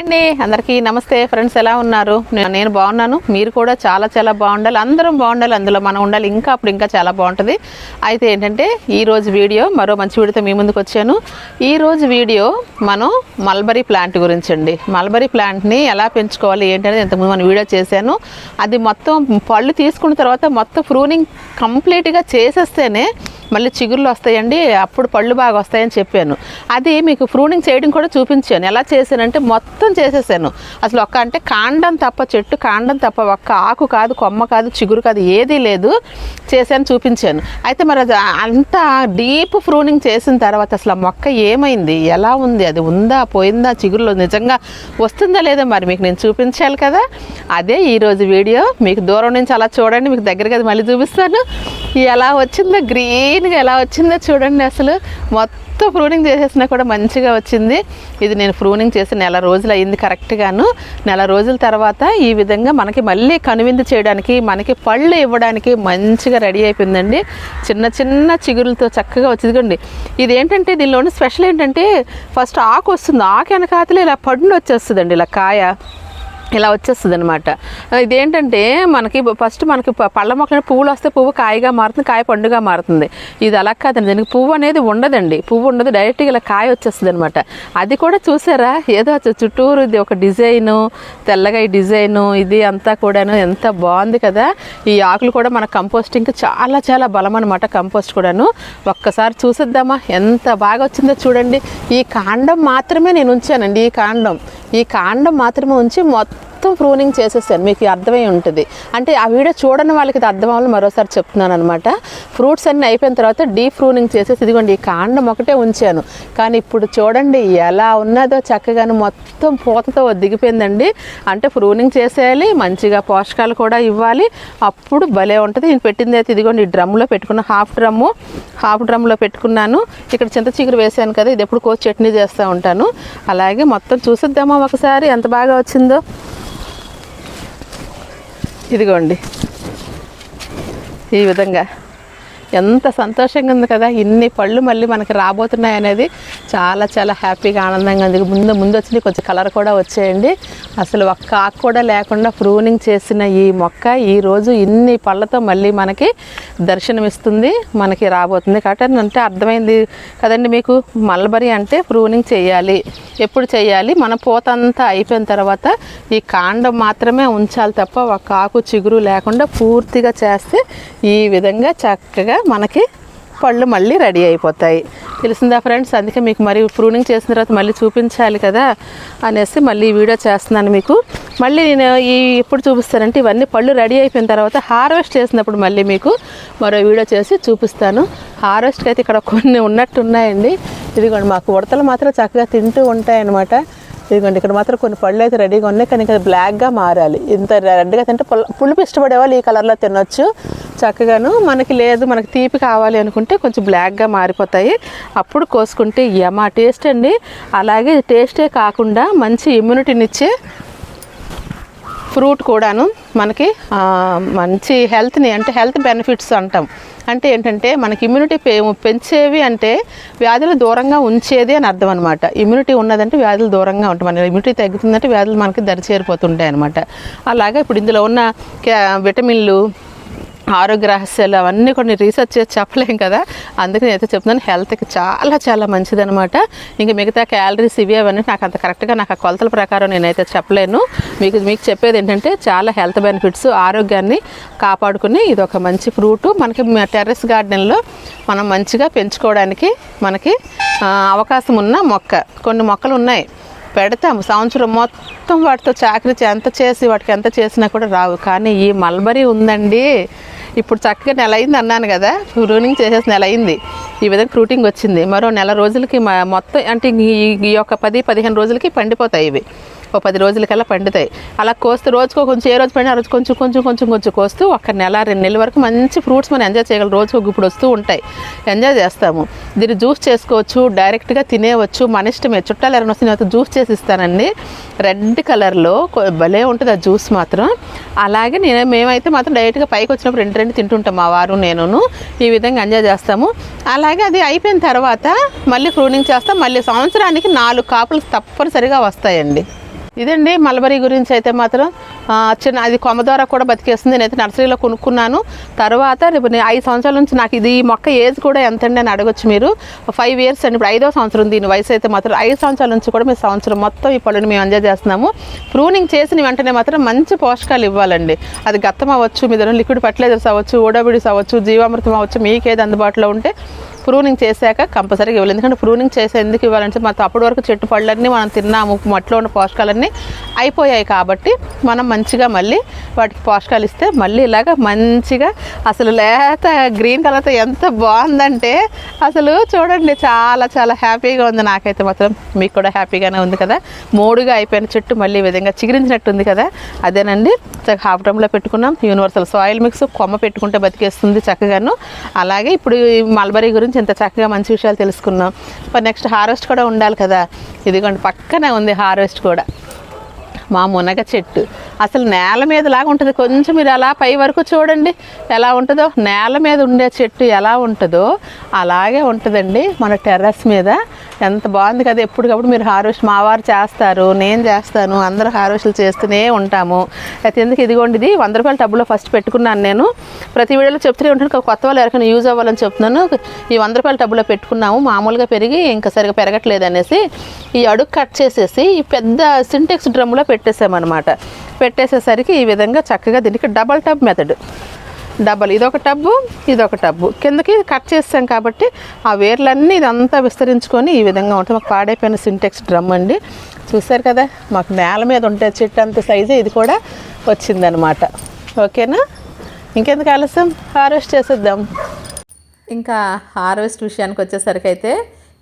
అండి. అందరికీ నమస్తే ఫ్రెండ్స్ ఎలా ఉన్నారు? నేను బాగున్నాను. మీరు కూడా చాలా చాలా బాగుండాలి. అందరం బాగుండాలి. అందులో మనం ఉండాలి. ఇంకా అప్పుడు ఇంకా చాలా బాగుంటుంది. అయితే ఏంటంటే ఈరోజు వీడియో మరో మంచి వీడియోతో మీ ముందుకు వచ్చాను. ఈరోజు వీడియో మనం మల్బరీ ప్లాంట్ గురించి అండి. మల్బరీ ప్లాంట్ని ఎలా పెంచుకోవాలి ఏంటనేది ఇంతకుముందు మనం వీడియో చేశాను. అది మొత్తం పళ్ళు తీసుకున్న తర్వాత మొత్తం ప్రూనింగ్ కంప్లీట్గా చేసేస్తేనే మళ్ళీ చిగుర్లు వస్తాయండి అప్పుడు పళ్ళు బాగా వస్తాయని చెప్పాను. అది మీకు ప్రూనింగ్ చేయడం కూడా చూపించాను. ఎలా చేశానంటే మొత్తం చేసేసాను. అసలు ఒక్క అంటే కాండం తప్ప చెట్టు కాండం తప్ప ఒక్క ఆకు కాదు కొమ్మ కాదు చిగురు కాదు ఏదీ లేదు చేశాను చూపించాను. అయితే మరి అది అంత డీప్ ప్రూనింగ్ చేసిన తర్వాత అసలు ఆ మొక్క ఏమైంది? ఎలా ఉంది? అది ఉందా? పోయిందా? చిగురులో నిజంగా వస్తుందా లేదా మరి మీకు నేను చూపించాలి కదా? అదే ఈరోజు వీడియో. మీకు దూరం నుంచి అలా చూడండి మీకు దగ్గరగా అది మళ్ళీ చూపిస్తాను. ఎలా వచ్చిందో గ్రీన్గా ఎలా వచ్చిందో చూడండి అసలు. మొత్తం ప్రూనింగ్ చేసేసినా కూడా మంచిగా వచ్చింది. ఇది నేను ప్రూనింగ్ చేసి నెల రోజులు అయింది కరెక్ట్గాను నెల రోజుల తర్వాత ఈ విధంగా మనకి మళ్ళీ కనువిందు చేయడానికి మనకి పళ్ళు ఇవ్వడానికి మంచిగా రెడీ అయిపోయిందండి. చిన్న చిన్న చిగురులతో చక్కగా వచ్చింది ఇది ఏంటంటే దీనిలోని స్పెషల్ ఏంటంటే ఫస్ట్ ఆకు వస్తుంది. ఆకు వెనకాతలే ఇలా పండు వచ్చేస్తుందండి ఇలా కాయ. ఇలా వచ్చేస్తుంది అనమాట ఇదేంటంటే మనకి ఫస్ట్ మనకి ప- పళ్ళ మొక్కలు పువ్వులు వస్తే పువ్వు కాయగా మారుతుంది కాయ పండుగా మారుతుంది. ఇది అలా కాదండి. దీనికి పువ్వు అనేది ఉండదండి. పువ్వు ఉండదు. డైరెక్ట్గా ఇలా కాయ వచ్చేస్తుంది అనమాట అది కూడా చూసారా? ఏదో చుట్టూరు ఇది ఒక డిజైను తెల్లగా ఈ డిజైను ఇది అంతా కూడాను ఎంత బాగుంది కదా? ఈ ఆకులు కూడా మన కంపోస్టింగ్కి చాలా చాలా బలం అనమాట కంపోస్ట్ కూడాను. ఒక్కసారి చూసేద్దామా? ఎంత బాగా వచ్చిందో చూడండి. ఈ కాండం మాత్రమే నేను ఉంచానండి. ఈ కాండం. ఈ కాండం మాత్రమే ఉంచి మొత్తం మొత్తం ప్రూనింగ్ చేసేసాను మీకు అర్థమై ఉంటుంది. అంటే ఆ వీడియో చూడని వాళ్ళకి ఇది అర్థం అవ్వాలి మరోసారి చెప్తున్నాను అనమాట ఫ్రూట్స్ అన్నీ అయిపోయిన తర్వాత డీప్ ప్రూనింగ్ చేసేసి ఇదిగోండి ఈ కాండం ఒకటే ఉంచాను. కానీ ఇప్పుడు చూడండి ఎలా ఉన్నదో చక్కగాను మొత్తం పూతతో దిగిపోయిందండి. అంటే ప్రూనింగ్ చేసేయాలి మంచిగా పోషకాలు కూడా ఇవ్వాలి. అప్పుడు భలే ఉంటుంది. నేను పెట్టింది అయితే ఇదిగోండి ఈ డ్రమ్లో పెట్టుకున్న హాఫ్ డ్రమ్ము. హాఫ్ డ్రమ్లో పెట్టుకున్నాను. ఇక్కడ చింత చిగురు వేసాను కదా ఇది ఎప్పుడు కోసి చట్నీ చేస్తూ ఉంటాను. అలాగే మొత్తం చూసిద్దామా ఒకసారి ఎంత బాగా వచ్చిందో. ఇదిగోండి. ఈ విధంగా. ఎంత సంతోషంగా ఉంది కదా. ఇన్ని పళ్ళు మళ్ళీ మనకి రాబోతున్నాయి అనేది చాలా చాలా హ్యాపీగా ఆనందంగా ఉంది. ముందు ముందు వచ్చింది కొంచెం కలర్ కూడా వచ్చేయండి. అసలు ఒక్క ఆకు కూడా లేకుండా ప్రూనింగ్ చేసిన ఈ మొక్క ఈరోజు ఇన్ని పళ్ళతో మళ్ళీ మనకి దర్శనమిస్తుంది మనకి రాబోతుంది. కాబట్టి అంటే అర్థమైంది కదండి మీకు? మల్బరీ అంటే ప్రూనింగ్ చేయాలి. ఎప్పుడు చేయాలి? మన పూత అంతా అయిపోయిన తర్వాత ఈ కాండం మాత్రమే ఉంచాలి తప్ప ఒక ఆకు చిగురు లేకుండా పూర్తిగా చేస్తే ఈ విధంగా చక్కగా మనకి పళ్ళు మళ్ళీ రెడీ అయిపోతాయి. తెలిసిందా ఫ్రెండ్స్? అందుకే మీకు మరి ప్రూనింగ్ చేసిన తర్వాత మళ్ళీ చూపించాలి కదా అనేసి మళ్ళీ వీడియో చేస్తున్నాను మీకు. మళ్ళీ నేను ఈ ఎప్పుడు చూపిస్తానంటే ఇవన్నీ పళ్ళు రెడీ అయిపోయిన తర్వాత హార్వెస్ట్ చేసినప్పుడు మళ్ళీ మీకు మరో వీడియో చేసి చూపిస్తాను. హార్వెస్ట్కి అయితే ఇక్కడ కొన్ని ఉన్నట్టు ఉన్నాయండి ఇదిగోండి మాకు ఉడతలు మాత్రం చక్కగా తింటూ ఉంటాయన్నమాట. ఇదిగోండి ఇక్కడ మాత్రం కొన్ని పళ్ళు అయితే రెడీగా ఉన్నాయి. కానీ ఇంకా బ్లాక్గా మారాలి. ఇంత రెడ్గా తింటే పుల్ల పులుపు ఇష్టపడే వాళ్ళు ఈ కలర్లో తినొచ్చు. చక్కగాను మనకి లేదు మనకి తీపి కావాలి అనుకుంటే కొంచెం బ్లాక్గా మారిపోతాయి. అప్పుడు కోసుకుంటే యమా టేస్ట్ అండి. అలాగే టేస్టే కాకుండా మంచి ఇమ్యూనిటీనిచ్చే ఫ్రూట్ కూడాను మనకి మంచి హెల్త్ని అంటే హెల్త్ బెనిఫిట్స్ అంటాం. అంటే ఏంటంటే మనకి ఇమ్యూనిటీ పె- పెంచేవి అంటే వ్యాధులు దూరంగా ఉంచేది అని అర్థం అనమాట ఇమ్యూనిటీ ఉన్నదంటే వ్యాధులు దూరంగా ఉంటాయి. మన ఇమ్యూనిటీ తగ్గుతుందంటే వ్యాధులు మనకి దరి చేరిపోతుంటాయి అనమాట అలాగే ఇప్పుడు ఇందులో ఉన్న క్యా- విటమిన్లు ఆరోగ్య రహస్యాలు అవన్నీ కొన్ని రీసెర్చ్ చేసి చెప్పలేం కదా. అందుకే నేనైతే చెప్తున్నాను హెల్త్కి చాలా చాలా మంచిది అనమాట ఇంకా మిగతా క్యాలరీస్ ఇవి అవన్నీ నాకు అంత కరెక్ట్గా నాకు ఆ కొలతల ప్రకారం నేనైతే చెప్పలేను. మీకు మీకు చెప్పేది ఏంటంటే చాలా హెల్త్ బెనిఫిట్స్ ఆరోగ్యాన్ని కాపాడుకుని ఇది ఒక మంచి ఫ్రూట్ మనకి టెర్రస్ గార్డెన్లో మనం మంచిగా పెంచుకోవడానికి మనకి అవకాశం ఉన్న మొక్క కొన్ని మొక్కలు ఉన్నాయి. పెడతాము సంవత్సరం మొత్తం వాటితో చాకరీ ఎంత చేసి వాటికి ఎంత చేసినా కూడా రావు. కానీ ఈ మల్బరీ ఉందండి. ఇప్పుడు చక్కగా నెల అయింది అన్నాను కదా ప్రూనింగ్ చేసేసి నెల అయింది. ఈ విధంగా ఫ్రూటింగ్ వచ్చింది. మరో నెల రోజులకి మొత్తం అంటే ఈ ఈ యొక్క పది పదిహేను రోజులకి పండిపోతాయి ఇవి. ఓ పది రోజులకల్లా పండుతాయి. అలా కోస్తూ రోజుకో కొంచెం ఏ రోజు పండి ఆ రోజు కొంచెం కొంచెం కొంచెం కొంచెం కోస్తూ ఒక నెల రెండు నెలల వరకు మంచి ఫ్రూట్స్ మనం ఎంజాయ్ చేయగలం. రోజుకు ఇప్పుడు వస్తూ ఉంటాయి. ఎంజాయ్ చేస్తాము. దీన్ని జ్యూస్ చేసుకోవచ్చు డైరెక్ట్గా తినేవచ్చు మన ఇష్టమే. చుట్టాలు ఎవరైనా వస్తే నేను జ్యూస్ చేసి ఇస్తానండి. రెడ్ కలర్లో భలే ఉంటుంది ఆ జ్యూస్ మాత్రం. అలాగే నేను మేమైతే మాత్రం డైరెక్ట్గా పైకి వచ్చినప్పుడు రెండు రెండు తింటుంటాం మా వారు నేను ఈ విధంగా ఎంజాయ్ చేస్తాము. అలాగే అది అయిపోయిన తర్వాత మళ్ళీ ప్రూనింగ్ చేస్తాం. మళ్ళీ సంవత్సరానికి నాలుగు కాపులు తప్పనిసరిగా వస్తాయండి. ఇదండి మల్బరీ గురించి అయితే మాత్రం చిన్న అది కొమ్మ ద్వారా కూడా బతికేస్తుంది. నేనైతే నర్సరీలో కొనుక్కున్నాను. తర్వాత రేపు నేను ఐదు సంవత్సరాల నుంచి నాకు ఇది ఈ మొక్క ఏజ్ కూడా ఎంత అండి అని అడగొచ్చు మీరు. ఫైవ్ ఇయర్స్ అండి. ఇప్పుడు ఐదో సంవత్సరం దీని వయసు అయితే మాత్రం ఐదు సంవత్సరాల నుంచి కూడా మేము సంవత్సరం మొత్తం ఈ పళ్ళని మేము ఎంజాయ్ చేస్తున్నాము. ప్రూనింగ్ చేసిన వెంటనే మాత్రం మంచి పోషకాలు ఇవ్వాలండి. అది గత్తం అవ్వచ్చు మీ దగ్గర లిక్విడ్ ఫర్టిలైజర్స్ అవ్వచ్చు ఓడబిడిస్ అవ్వచ్చు జీవామృతం అవ్వచ్చు మీకేది అందుబాటులో ఉంటే ప్రూనింగ్ చేశాక కంపల్సరీగా ఇవ్వాలి. ఎందుకంటే ప్రూనింగ్ చేసే ఎందుకు ఇవ్వాలంటే మనం అప్పటి వరకు చెట్టు పళ్ళన్నీ మనం తిన్నాము మట్టిలో ఉన్న పోషకాలన్నీ అయిపోయాయి కాబట్టి మనం మంచిగా మళ్ళీ వాటికి పోషకాలు ఇస్తే మళ్ళీ ఇలాగ మంచిగా అసలు లేత గ్రీన్ కలర్తో ఎంత బాగుందంటే అసలు చూడండి చాలా చాలా హ్యాపీగా ఉంది. నాకైతే మాత్రం మీకు కూడా హ్యాపీగానే ఉంది కదా. మూడుగా అయిపోయిన చెట్టు మళ్ళీ ఈ విధంగా చిగురించినట్టు ఉంది కదా. అదేనండి. చక్కగా హాఫ్ డ్రమ్లో పెట్టుకున్నాం. యూనివర్సల్ సాయిల్ మిక్స్ కొమ్మ పెట్టుకుంటే బతికేస్తుంది చక్కగాను. అలాగే ఇప్పుడు ఈ మల్బరీ గురించి ఇంత చక్కగా మంచి విషయాలు తెలుసుకున్నాం. మరి నెక్స్ట్ హార్వెస్ట్ కూడా ఉండాలి కదా. ఇదిగోండి పక్కనే ఉంది హార్వెస్ట్ కూడా. మా మునగ చెట్టు. అసలు నేల మీద లాగా ఉంటుంది. కొంచెం మీరు అలా పై వరకు చూడండి. ఎలా ఉంటుందో నేల మీద ఉండే చెట్టు ఎలా ఉంటుందో అలాగే ఉంటుందండి మన టెర్రస్ మీద. ఎంత బాగుంది కదా ఎప్పటికప్పుడు మీరు హార్వెస్ట్ మా వారు చేస్తారు నేను చేస్తాను అందరూ హార్వెస్ట్లు చేస్తూనే ఉంటాము. అయితే ఎందుకు ఇదిగోండి ఇది? వంద రూపాయల టబ్బులో ఫస్ట్ పెట్టుకున్నాను నేను. ప్రతి వీడియోలో చెప్తూనే ఉంటాను కొత్త వాళ్ళు ఎవరికైనా యూజ్ అవ్వాలని చెప్తున్నాను. ఈ వంద రూపాయల టబ్బులో పెట్టుకున్నాము మామూలుగా పెరిగి ఇంకా సరిగా పెరగట్లేదు అనేసి ఈ అడుగు కట్ చేసేసి ఈ పెద్ద సింటెక్స్ డ్రమ్లో పెట్టేసామన్నమాట. పెట్టేసేసరికి ఈ విధంగా చక్కగా దీనికి డబల్ టబ్ మెథడ్ డబల్. ఇదొక టబ్బు ఇదొక టబ్బు. కిందకి కట్ చేస్తాం కాబట్టి ఆ వేర్లన్నీ ఇదంతా విస్తరించుకొని ఈ విధంగా ఉంటుంది. మాకు పాడైపోయిన సింటెక్స్ డ్రమ్ అండి. చూసారు కదా మాకు నేల మీద ఉంటే చెట్టు అంత సైజే ఇది కూడా వచ్చిందనమాట. ఓకేనా? ఇంకెందుకు ఆలస్యం? హార్వెస్ట్ చేసేద్దాం. ఇంకా హార్వెస్ట్ విషయానికి వచ్చేసరికి అయితే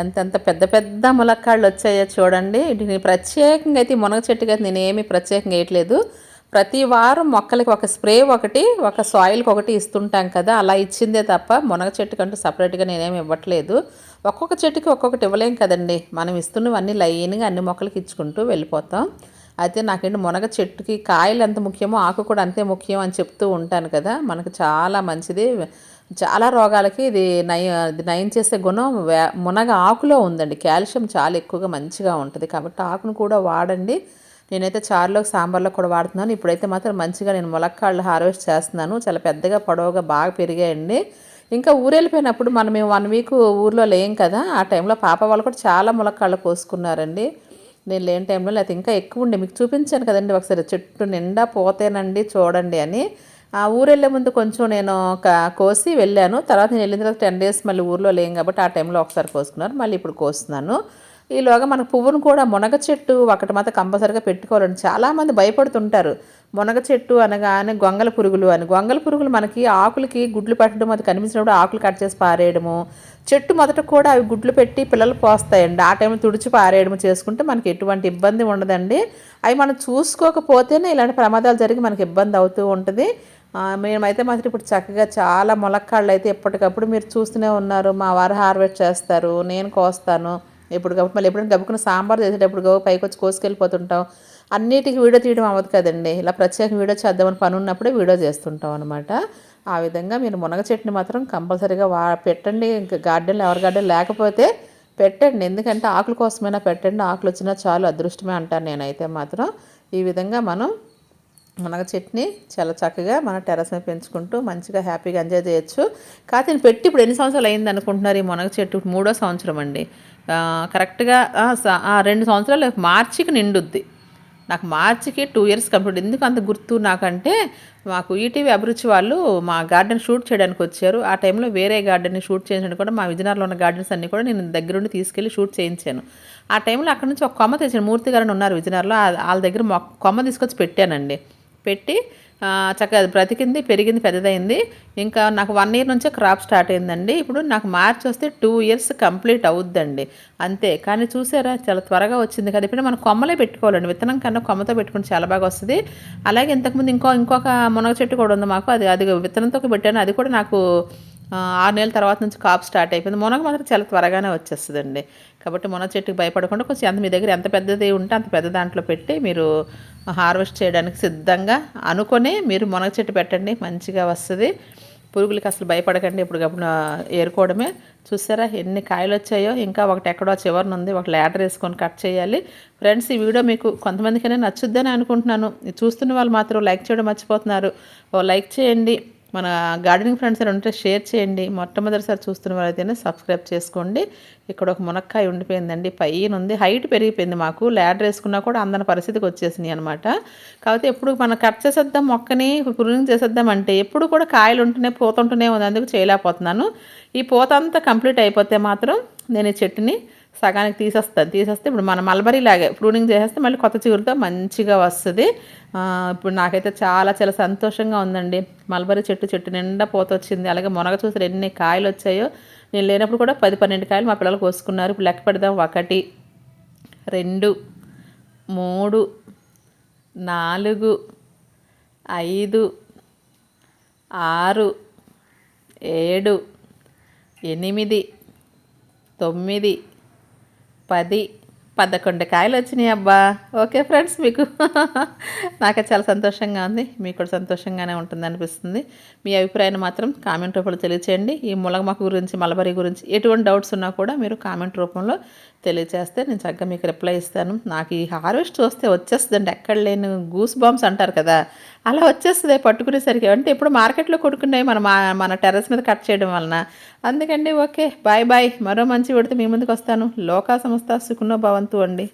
ఎంతెంత పెద్ద పెద్ద ములక్కాళ్ళు వచ్చాయో చూడండి. వీటిని ప్రత్యేకంగా అయితే ఈ మునగ చెట్టుకి అయితే నేను ఏమీ ప్రత్యేకంగా వేయట్లేదు. ప్రతి వారం మొక్కలకి ఒక స్ప్రే ఒకటి ఒక సాయిల్కి ఒకటి ఇస్తుంటాం కదా అలా ఇచ్చిందే తప్ప మునగ చెట్టుకంటూ సపరేట్గా నేనేమి ఇవ్వట్లేదు. ఒక్కొక్క చెట్టుకి ఒక్కొక్కటి ఇవ్వలేం కదండి. మనం ఇస్తున్నవన్నీ లైన్గా అన్ని మొక్కలకి ఇచ్చుకుంటూ వెళ్ళిపోతాం. అయితే నాకేంటి మునగ చెట్టుకి కాయలు ఎంత ముఖ్యమో ఆకు కూడా అంతే ముఖ్యం అని చెప్తూ ఉంటాను కదా. మనకు చాలా మంచిది. చాలా రోగాలకి ఇది నయం ఇది నయం చేసే గుణం మునగ ఆకులో ఉందండి. కాల్షియం చాలా ఎక్కువగా మంచిగా ఉంటుంది. కాబట్టి ఆకును కూడా వాడండి. నేనైతే చారులో సాంబార్లో కూడా వాడుతున్నాను. ఇప్పుడైతే మాత్రం మంచిగా నేను ములక్కాళ్ళు హార్వెస్ట్ చేస్తున్నాను. చాలా పెద్దగా పొడవుగా బాగా పెరిగాయండి. ఇంకా ఊరెళ్ళిపోయినప్పుడు మనం మేము వన్ వీక్ ఊర్లో లేం కదా ఆ టైంలో పాప వాళ్ళు కూడా చాలా ములక్కాళ్ళు కోసుకున్నారండి. నేను లేని టైంలో లేకపోతే ఇంకా ఎక్కువ ఉండే. మీకు చూపించాను కదండి ఒకసారి చెట్టు నిండా పోతేనండి చూడండి అని. ఆ ఊరు వెళ్ళే ముందు కొంచెం నేను కోసి వెళ్ళాను. తర్వాత నేను వెళ్ళిన తర్వాత టెన్ డేస్ మళ్ళీ ఊర్లో లేం కాబట్టి ఆ టైంలో ఒకసారి కోసుకున్నారు. మళ్ళీ ఇప్పుడు కోస్తున్నాను. ఈలోగా మన పువ్వును కూడా మునగ చెట్టు ఒకటి మాత్రం కంపల్సరిగా పెట్టుకోవాలండి. చాలామంది భయపడుతుంటారు. మునగ చెట్టు అనగానే గొంగల పురుగులు అని. గొంగల పురుగులు మనకి ఆకులకి గుడ్లు పెట్టడం అది కనిపించినప్పుడు ఆకులు కట్ చేసి పారేయడము. చెట్టు మొదట కూడా అవి గుడ్లు పెట్టి పిల్లలు పోస్తాయండి. ఆ టైంలో తుడిచి పారేయడం చేసుకుంటే మనకి ఎటువంటి ఇబ్బంది ఉండదండి. అవి మనం చూసుకోకపోతేనే ఇలాంటి ప్రమాదాలు జరిగి మనకి ఇబ్బంది అవుతూ ఉంటుంది. మేమైతే మాత్రం ఇప్పుడు చక్కగా చాలా ములక్కాళ్ళు అయితే ఎప్పటికప్పుడు మీరు చూస్తూనే ఉన్నారు. మా వారు హార్వెస్ట్ చేస్తారు నేను కోస్తాను. ఎప్పటికప్పుడు మళ్ళీ ఎప్పుడైనా గబుకున్న సాంబార్ చేసేటప్పుడు గబు పైకి వచ్చి కోసుకెళ్ళిపోతుంటాం అన్నిటికీ వీడియో తీయడం అవ్వదు కదండి. ఇలా ప్రత్యేక వీడియో చేద్దామని పని ఉన్నప్పుడే వీడియో చేస్తుంటాం అనమాట ఆ విధంగా మీరు మునగ చెట్టుని మాత్రం కంపల్సరీగా వా పెట్టండి. ఇంకా గార్డెన్లు ఎవరి గార్డెన్ లేకపోతే పెట్టండి. ఎందుకంటే ఆకుల కోసమైనా పెట్టండి. ఆకులు వచ్చినా చాలు అదృష్టమే అంటాను నేనైతే మాత్రం. ఈ విధంగా మనం మునగ చెట్ని చాలా చక్కగా మన టెరస్ మీద పెంచుకుంటూ మంచిగా హ్యాపీగా ఎంజాయ్ చేయొచ్చు. కాకపోతే నేను పెట్టి ఇప్పుడు ఎన్ని సంవత్సరాలు అయింది అనుకుంటున్నారు ఈ మునగ చెట్టు? మూడో సంవత్సరం అండి. కరెక్ట్గా స- రెండు సంవత్సరాలు మార్చికి నిండుద్ది. నాకు మార్చికి టూ ఇయర్స్ కంప్లీట్. ఎందుకు అంత గుర్తు నాకంటే మాకు ఈటీవీ అభిరుచి వాళ్ళు మా గార్డెన్ షూట్ చేయడానికి వచ్చారు. ఆ టైంలో వేరే గార్డెన్ని షూట్ చేయించడానికి కూడా మా విజయనగరంలో ఉన్న గార్డెన్స్ అన్ని కూడా నేను దగ్గరుండి తీసుకెళ్ళి షూట్ చేయించాను. ఆ టైంలో అక్కడ నుంచి ఒక కొమ్మ తెచ్చాను మూర్తి గారు ఉన్నారు విజయనగరంలో. వాళ్ళ దగ్గర కొమ్మ తీసుకొచ్చి పెట్టానండి. పెట్టి చక్కగా అది బ్రతికింది పెరిగింది పెద్దదైంది. ఇంకా నాకు వన్ ఇయర్ నుంచే క్రాప్ స్టార్ట్ అయిందండి. ఇప్పుడు నాకు మార్చి వస్తే టూ ఇయర్స్ కంప్లీట్ అవుద్దండి. అంతే. కానీ చూసారా చాలా త్వరగా వచ్చింది కదా. ఇప్పుడు మనం కొమ్మలే పెట్టుకోవాలండి. విత్తనం కన్నా కొమ్మతో పెట్టుకుంటే చాలా బాగా వస్తుంది. అలాగే ఇంతకుముందు ఇంకో ఇంకొక మునగ చెట్టు కూడా ఉంది మాకు. అది అది విత్తనంతో పెట్టాను. అది కూడా నాకు ఆరు నెలల తర్వాత నుంచి కాపు స్టార్ట్ అయిపోయింది. మునగ మాత్రం చాలా త్వరగానే వచ్చేస్తుందండి. కాబట్టి మునగ చెట్టుకి భయపడకుండా కొంచెం ఎంత మీ దగ్గర ఎంత పెద్దది ఉంటే అంత పెద్ద దాంట్లో పెట్టి మీరు హార్వెస్ట్ చేయడానికి సిద్ధంగా అనుకొని మీరు మునగ చెట్టు పెట్టండి మంచిగా వస్తుంది. పురుగులకి అసలు భయపడకండి ఇప్పుడు ఏరుకోవడమే. చూసారా ఎన్ని కాయలు వచ్చాయో ఇంకా ఒకటి ఎక్కడో చివరిన ఉంది ఒక ల్యాడర్ వేసుకొని కట్ చేయాలి. ఫ్రెండ్స్ ఈ వీడియో మీకు కొంతమందికైనా నచ్చుద్దని అనుకుంటున్నాను. చూస్తున్న వాళ్ళు మాత్రం లైక్ చేయడం మర్చిపోతున్నారు. ఓ లైక్ చేయండి. మన గార్డెనింగ్ ఫ్రెండ్స్ అని ఉంటే షేర్ చేయండి. మొట్టమొదటిసారి చూస్తున్న వారైతేనే సబ్స్క్రైబ్ చేసుకోండి. ఇక్కడ ఒక మునక్కాయ ఉండిపోయిందండి. పైన ఉంది. హైట్ పెరిగిపోయింది మాకు. ల్యాడర్ వేసుకున్నా కూడా అందని పరిస్థితికి వచ్చేసినాయి అనమాట కాకపోతే ఎప్పుడు మనం కట్ చేసేద్దాం మొక్కని ప్రూనింగ్ చేసేద్దాం అంటే ఎప్పుడు కూడా కాయలు ఉంటూనే పోతుంటూనే ఉంది. అందుకు చేయలేకపోతున్నాను. ఈ పోత అంతా కంప్లీట్ అయిపోతే మాత్రం నేను ఈ చెట్టుని సగానికి తీసేస్తాను తీసేస్తే ఇప్పుడు మన మల్బరీ లాగే ప్రూనింగ్ చేసేస్తే మళ్ళీ కొత్త చిగురుతో మంచిగా వస్తుంది. ఇప్పుడు నాకైతే చాలా చాలా సంతోషంగా ఉందండి. మల్బరీ చెట్టు చెట్టు నిండా పోత వచ్చింది అలాగే మునగ చూసారు ఎన్ని కాయలు వచ్చాయో నేను లేనప్పుడు కూడా పది పన్నెండు కాయలు మా పిల్లలు కోసుకున్నారు. ఇప్పుడు లెక్క పెడదాం. ఒకటి రెండు మూడు నాలుగు ఐదు ఆరు ఏడు ఎనిమిది తొమ్మిది పది పదకొండు కాయలు వచ్చినాయి అబ్బా. ఓకే ఫ్రెండ్స్ మీకు నాకు చాలా సంతోషంగా ఉంది. మీకు కూడా సంతోషంగానే ఉంటుంది అనిపిస్తుంది. మీ అభిప్రాయాన్ని మాత్రం కామెంట్ రూపంలో తెలియచేయండి. ఈ ములగమకు గురించి మలబరి గురించి ఎటువంటి డౌట్స్ ఉన్నా కూడా మీరు కామెంట్ రూపంలో తెలియచేస్తే నేను చక్కగా మీకు రిప్లై ఇస్తాను. నాకు ఈ హార్వెస్ట్ చూస్తే వచ్చేస్తుందండి. ఎక్కడ లేని గూస్ బాంబ్స్ అంటారు కదా అలా వచ్చేస్తుంది పట్టుకునేసరికి. అంటే ఇప్పుడు మార్కెట్లో కొడుకున్నాయి మన మన టెర్రస్ మీద కట్ చేయడం వలన. అందుకండి ఓకే బాయ్ బాయ్ మరో మంచి పెడితే మీ ముందుకు వస్తాను. లోకా సంస్థ సుకునో భవంతు అండి.